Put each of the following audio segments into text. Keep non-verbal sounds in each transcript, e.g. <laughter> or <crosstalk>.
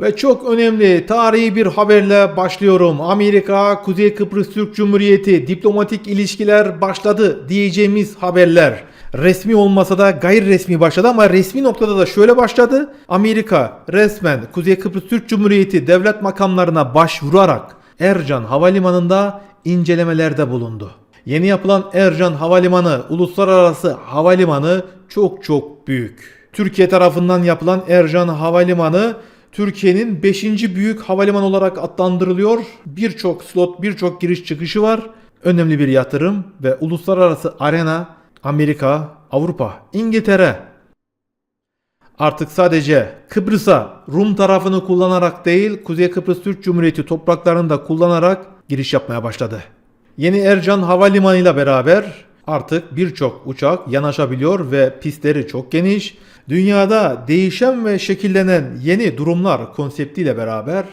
Ve çok önemli tarihi bir haberle başlıyorum. Amerika, Kuzey Kıbrıs Türk Cumhuriyeti diplomatik ilişkiler başladı diyeceğimiz haberler. Resmi olmasa da gayri resmi başladı ama resmi noktada da şöyle başladı. Amerika resmen Kuzey Kıbrıs Türk Cumhuriyeti devlet makamlarına başvurarak Ercan Havalimanı'nda incelemelerde bulundu. Yeni yapılan Ercan Havalimanı, uluslararası havalimanı çok çok büyük. Türkiye tarafından yapılan Ercan Havalimanı Türkiye'nin 5. büyük havalimanı olarak adlandırılıyor. Birçok slot, birçok giriş çıkışı var. Önemli bir yatırım ve uluslararası arena Amerika, Avrupa, İngiltere artık sadece Kıbrıs'a Rum tarafını kullanarak değil Kuzey Kıbrıs Türk Cumhuriyeti topraklarını da kullanarak giriş yapmaya başladı. Yeni Ercan Havalimanı ile beraber artık birçok uçak yanaşabiliyor ve pistleri çok geniş. Dünyada değişen ve şekillenen yeni durumlar konseptiyle beraber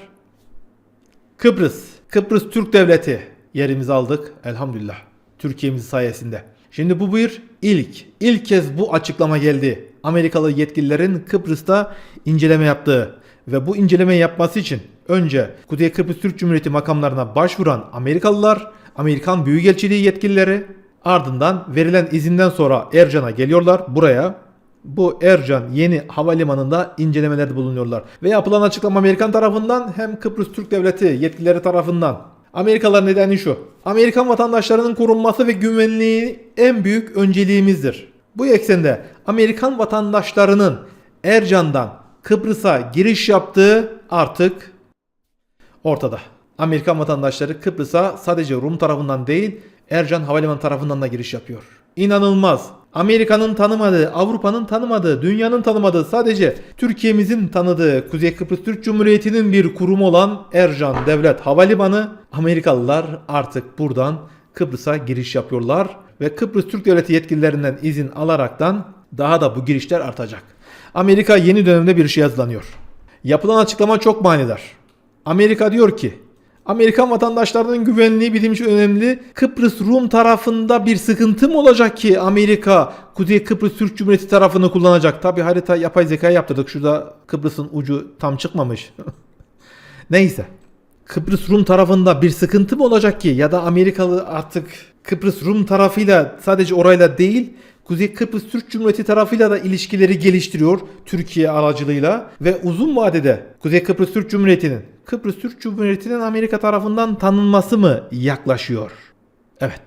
Kıbrıs, Kıbrıs Türk Devleti yerimizi aldık elhamdülillah. Türkiye'miz sayesinde. Şimdi bu bir ilk. İlk kez bu açıklama geldi. Amerikalı yetkililerin Kıbrıs'ta inceleme yaptığı ve bu inceleme yapması için önce Kuzey Kıbrıs Türk Cumhuriyeti makamlarına başvuran Amerikalılar, Amerikan Büyükelçiliği yetkilileri ardından verilen izinden sonra Ercan'a geliyorlar buraya. Bu Ercan yeni havalimanında incelemelerde bulunuyorlar. Ve yapılan açıklama Amerikan tarafından hem Kıbrıs Türk Devleti yetkilileri tarafından. Amerikalılar nedeni şu. Amerikan vatandaşlarının korunması ve güvenliği en büyük önceliğimizdir. Bu eksende Amerikan vatandaşlarının Ercan'dan Kıbrıs'a giriş yaptığı artık ortada. Amerikan vatandaşları Kıbrıs'a sadece Rum tarafından değil Ercan Havalimanı tarafından da giriş yapıyor. İnanılmaz. Amerika'nın tanımadığı, Avrupa'nın tanımadığı, dünyanın tanımadığı sadece Türkiye'mizin tanıdığı Kuzey Kıbrıs Türk Cumhuriyeti'nin bir kurumu olan Ercan Devlet Havalimanı Amerikalılar artık buradan Kıbrıs'a giriş yapıyorlar ve Kıbrıs Türk Devleti yetkililerinden izin alaraktan daha da bu girişler artacak. Amerika yeni dönemde bir şey hazırlanıyor. Yapılan açıklama çok manidar. Amerika diyor ki Amerikan vatandaşlarının güvenliği bizim için önemli. Kıbrıs Rum tarafında bir sıkıntı mı olacak ki Amerika Kuzey Kıbrıs Türk Cumhuriyeti tarafını kullanacak? Tabi harita yapay zeka yaptırdık. Şurada Kıbrıs'ın ucu tam çıkmamış. <laughs> Neyse. Kıbrıs Rum tarafında bir sıkıntı mı olacak ki? Ya da Amerikalı artık Kıbrıs Rum tarafıyla sadece orayla değil Kuzey Kıbrıs Türk Cumhuriyeti tarafıyla da ilişkileri geliştiriyor Türkiye aracılığıyla ve uzun vadede Kuzey Kıbrıs Türk Cumhuriyeti'nin Kıbrıs Türk Cumhuriyeti'nin Amerika tarafından tanınması mı yaklaşıyor? Evet.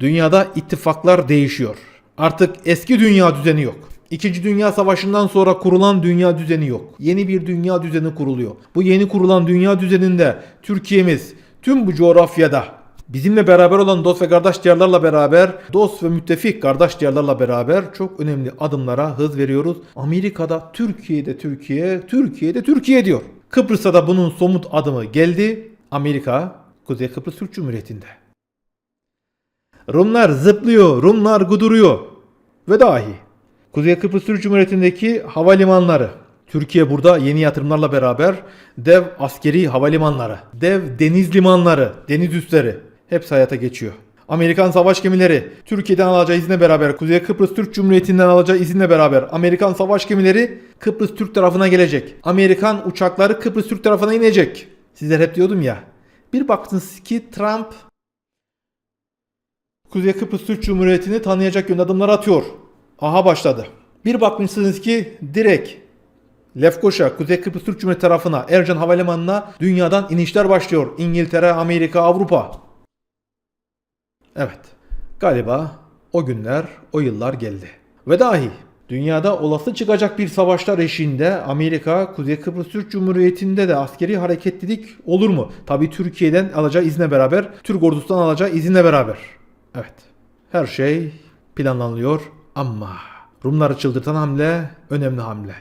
Dünyada ittifaklar değişiyor. Artık eski dünya düzeni yok. İkinci Dünya Savaşı'ndan sonra kurulan dünya düzeni yok. Yeni bir dünya düzeni kuruluyor. Bu yeni kurulan dünya düzeninde Türkiye'miz tüm bu coğrafyada bizimle beraber olan dost ve kardeş diyarlarla beraber, dost ve müttefik kardeş diyarlarla beraber çok önemli adımlara hız veriyoruz. Amerika'da Türkiye'de Türkiye, Türkiye'de Türkiye diyor. Kıbrıs'ta da bunun somut adımı geldi. Amerika, Kuzey Kıbrıs Türk Cumhuriyeti'nde. Rumlar zıplıyor, Rumlar guduruyor. Ve dahi Kuzey Kıbrıs Türk Cumhuriyeti'ndeki havalimanları. Türkiye burada yeni yatırımlarla beraber dev askeri havalimanları, dev deniz limanları, deniz üsleri hepsi hayata geçiyor. Amerikan savaş gemileri Türkiye'den alacağı izinle beraber Kuzey Kıbrıs Türk Cumhuriyeti'nden alacağı izinle beraber Amerikan savaş gemileri Kıbrıs Türk tarafına gelecek. Amerikan uçakları Kıbrıs Türk tarafına inecek. Sizler hep diyordum ya. Bir baktınız ki Trump Kuzey Kıbrıs Türk Cumhuriyeti'ni tanıyacak yönde adımlar atıyor. Aha başladı. Bir bakmışsınız ki direkt Lefkoşa, Kuzey Kıbrıs Türk Cumhuriyeti tarafına, Ercan Havalimanı'na dünyadan inişler başlıyor. İngiltere, Amerika, Avrupa. Evet. Galiba o günler, o yıllar geldi. Ve dahi dünyada olası çıkacak bir savaşlar eşiğinde Amerika, Kuzey Kıbrıs Türk Cumhuriyeti'nde de askeri hareketlilik olur mu? Tabi Türkiye'den alacağı izne beraber, Türk ordusundan alacağı izinle beraber. Evet. Her şey planlanıyor ama Rumları çıldırtan hamle önemli hamle.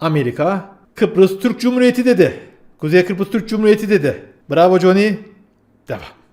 Amerika Kıbrıs Türk Cumhuriyeti dedi. Kuzey Kıbrıs Türk Cumhuriyeti dedi. Bravo Johnny. Devam.